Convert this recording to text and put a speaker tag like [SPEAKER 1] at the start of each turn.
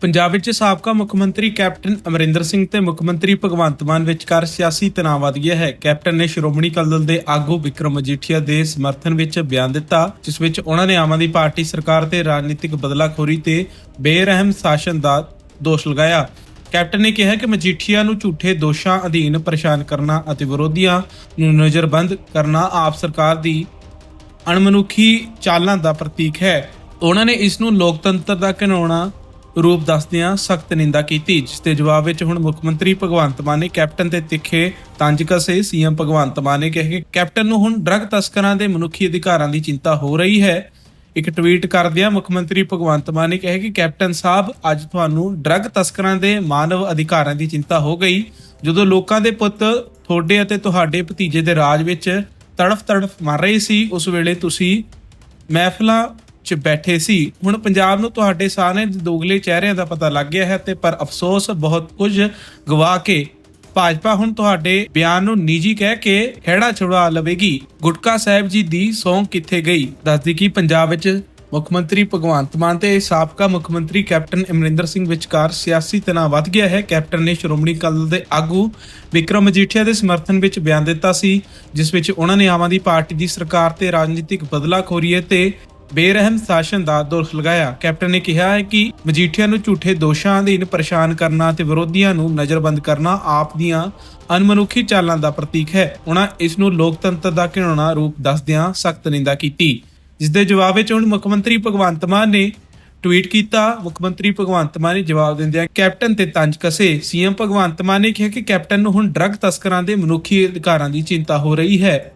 [SPEAKER 1] ਪੰਜਾਬ ਵਿੱਚ ਸਾਬਕਾ ਮੁੱਖ ਮੰਤਰੀ ਕੈਪਟਨ ਅਮਰਿੰਦਰ ਸਿੰਘ ਤੇ ਮੁੱਖ ਮੰਤਰੀ ਭਗਵੰਤ ਮਾਨ ਵਿਚਕਾਰ ਸਿਆਸੀ ਤਣਾਅ ਵਧ ਗਿਆ ਹੈ। ਕੈਪਟਨ ਨੇ ਸ਼੍ਰੋਮਣੀ ਅਕਾਲੀ ਦਲ ਦੇ ਆਗੂ ਵਿਕਰਮ ਮਜੀਠੀਆ ਦੇ ਸਮਰਥਨ ਵਿੱਚ ਬਿਆਨ ਦਿੱਤਾ, ਜਿਸ ਵਿੱਚ ਉਹਨਾਂ ਨੇ ਆਮ ਆਦਮੀ ਪਾਰਟੀ ਸਰਕਾਰ ਤੇ ਰਾਜਨੀਤਿਕ ਬਦਲਾਖੋਰੀ ਤੇ ਬੇਰਹਿਮ ਸ਼ਾਸਨ ਦਾ ਦੋਸ਼ ਲਗਾਇਆ। ਕੈਪਟਨ ਨੇ ਕਿਹਾ ਕਿ ਮਜੀਠੀਆ ਨੂੰ ਝੂਠੇ ਦੋਸ਼ਾਂ ਅਧੀਨ ਪਰੇਸ਼ਾਨ ਕਰਨਾ ਅਤੇ ਵਿਰੋਧੀਆਂ ਨੂੰ ਨਜ਼ਰਬੰਦ ਕਰਨਾ ਆਪ ਸਰਕਾਰ ਦੀ ਅਣਮਨੁੱਖੀ ਚਾਲਾਂ ਦਾ ਪ੍ਰਤੀਕ ਹੈ। ਉਹਨਾਂ ਨੇ ਇਸ ਨੂੰ ਲੋਕਤੰਤਰ ਦਾ ਘਿਨਾਉਣਾ ਰੂਪ ਦੱਸਦਿਆਂ ਸਖਤ ਨਿੰਦਾ ਕੀਤੀ, ਜਿਸ ਦੇ ਜਵਾਬ ਵਿੱਚ ਹੁਣ ਮੁੱਖ ਮੰਤਰੀ ਭਗਵੰਤ ਮਾਨ ਨੇ ਕੈਪਟਨ ਤੇ ਤਿੱਖੇ ਤੰਜ ਕਸੇ ਸੀਐਮ ਭਗਵੰਤ ਮਾਨ ਨੇ ਕਿਹਾ ਕਿ ਕੈਪਟਨ ਨੂੰ ਹੁਣ ਡਰੱਗ ਤਸਕਰਾਂ ਦੇ ਮਨੁੱਖੀ ਅਧਿਕਾਰਾਂ ਦੀ ਚਿੰਤਾ ਹੋ ਰਹੀ ਹੈ। ਇੱਕ ਟਵੀਟ ਕਰਦਿਆਂ ਮੁੱਖ ਮੰਤਰੀ ਭਗਵੰਤ ਮਾਨ ਨੇ ਕਿਹਾ ਕਿ ਕੈਪਟਨ ਸਾਹਿਬ ਅੱਜ ਤੁਹਾਨੂੰ ਡਰੱਗ ਤਸਕਰਾਂ ਦੇ ਮਾਨਵ ਅਧਿਕਾਰਾਂ ਦੀ ਚਿੰਤਾ ਹੋ ਗਈ, ਜਦੋਂ ਲੋਕਾਂ ਦੇ ਪੁੱਤ ਤੁਹਾਡੇ ਅਤੇ ਤੁਹਾਡੇ ਭਤੀਜੇ ਦੇ ਰਾਜ ਵਿੱਚ ਤੜਫ ਤੜਫ ਮਰ ਰਹੇ ਸੀ, ਉਸ ਵੇਲੇ ਤੁਸੀਂ ਮਹਿਫਲਾਂ 'ਚ ਬੈਠੇ ਸੀ। ਹੁਣ ਪੰਜਾਬ ਨੂੰ ਤੁਹਾਡੇ ਸਾਰੇ ਦੋਗਲੇ ਚਿਹਰਿਆਂ ਦਾ ਪਤਾ ਲੱਗ ਗਿਆ ਹੈ ਤੇ ਪਰ ਅਫਸੋਸ ਬਹੁਤ ਕੁਝ ਗਵਾ ਕੇ ਭਾਜਪਾ ਹੁਣ ਤੁਹਾਡੇ ਬਿਆਨ ਨੂੰ ਨਿੱਜੀ ਕਹਿ ਕੇ ਖਹਿੜਾ ਛੁਡਾ ਲਵੇਗੀ। ਗੁਟਕਾ ਸਾਹਿਬ ਜੀ ਦੀ ਸੌਂਗ ਕਿੱਥੇ ਗਈ? ਦੱਸਦੀ ਕਿ ਪੰਜਾਬ ਵਿੱਚ ਮੁੱਖ ਮੰਤਰੀ ਭਗਵੰਤ ਮਾਨ ਤੇ ਸਾਬਕਾ ਮੁੱਖ ਮੰਤਰੀ ਕੈਪਟਨ ਅਮਰਿੰਦਰ ਸਿੰਘ ਵਿਚਕਾਰ ਸਿਆਸੀ ਤਣਾਅ ਵੱਧ ਗਿਆ ਹੈ। ਕੈਪਟਨ ਨੇ ਸ਼੍ਰੋਮਣੀ ਅਕਾਲੀ ਦਲ ਦੇ ਆਗੂ ਵਿਕਰਮ ਮਜੀਠੀਆ ਦੇ ਸਮਰਥਨ ਵਿੱਚ ਬਿਆਨ ਦਿੱਤਾ ਸੀ, ਜਿਸ ਵਿੱਚ ਉਹਨਾਂ ਨੇ ਆਮ ਆਦਮੀ ਪਾਰਟੀ ਦੀ ਸਰਕਾਰ ਤੇ ਰਾਜਨੀਤਿਕ ਬਦਲਾਖੋਰੀ ਤੇ ਬੇਰਹਿਮ ਸ਼ਾਸਨ ਦਾ ਦੋਸ਼ ਲਗਾਇਆ। ਕੈਪਟਨ ਨੇ ਕਿਹਾ ਹੈ ਕਿ ਮਜੀਠੀਆ ਨੂੰ ਝੂਠੇ ਦੋਸ਼ਾਂ ਅਧੀਨ ਪਰੇਸ਼ਾਨ ਕਰਨਾ ਤੇ ਵਿਰੋਧੀਆਂ ਨੂੰ ਨਜ਼ਰਬੰਦ ਕਰਨਾ ਆਪ ਦੀਆਂ ਅਨਮਨੁੱਖੀ ਚਾਲਾਂ ਦਾ ਪ੍ਰਤੀਕ ਹੈ। ਉਹਨਾਂ ਇਸ ਨੂੰ ਲੋਕਤੰਤਰ ਦਾ ਘਿਨਾਉਣਾ ਰੂਪ ਦੱਸਦਿਆਂ ਸਖਤ ਨਿੰਦਾ ਕੀਤੀ। ਜਿਸ ਦੇ ਜਵਾਬ ਵਿੱਚ ਹੁਣ ਮੁੱਖ ਮੰਤਰੀ ਭਗਵੰਤ ਮਾਨ ਨੇ ਟਵੀਟ ਕੀਤਾ। ਮੁੱਖ ਮੰਤਰੀ ਭਗਵੰਤ ਮਾਨ ਨੇ ਜਵਾਬ ਦਿੰਦਿਆਂ ਕੈਪਟਨ ਤੇ ਤੰਜ ਕਸੇ। ਸੀਐਮ ਭਗਵੰਤ ਮਾਨ ਨੇ ਕਿਹਾ ਕਿ ਕੈਪਟਨ ਨੂੰ ਹੁਣ ਡਰੱਗ ਤਸਕਰਾਂ ਦੇ ਮਨੁੱਖੀ ਅਧਿਕਾਰਾਂ ਦੀ ਚਿੰਤਾ ਹੋ ਰਹੀ ਹੈ।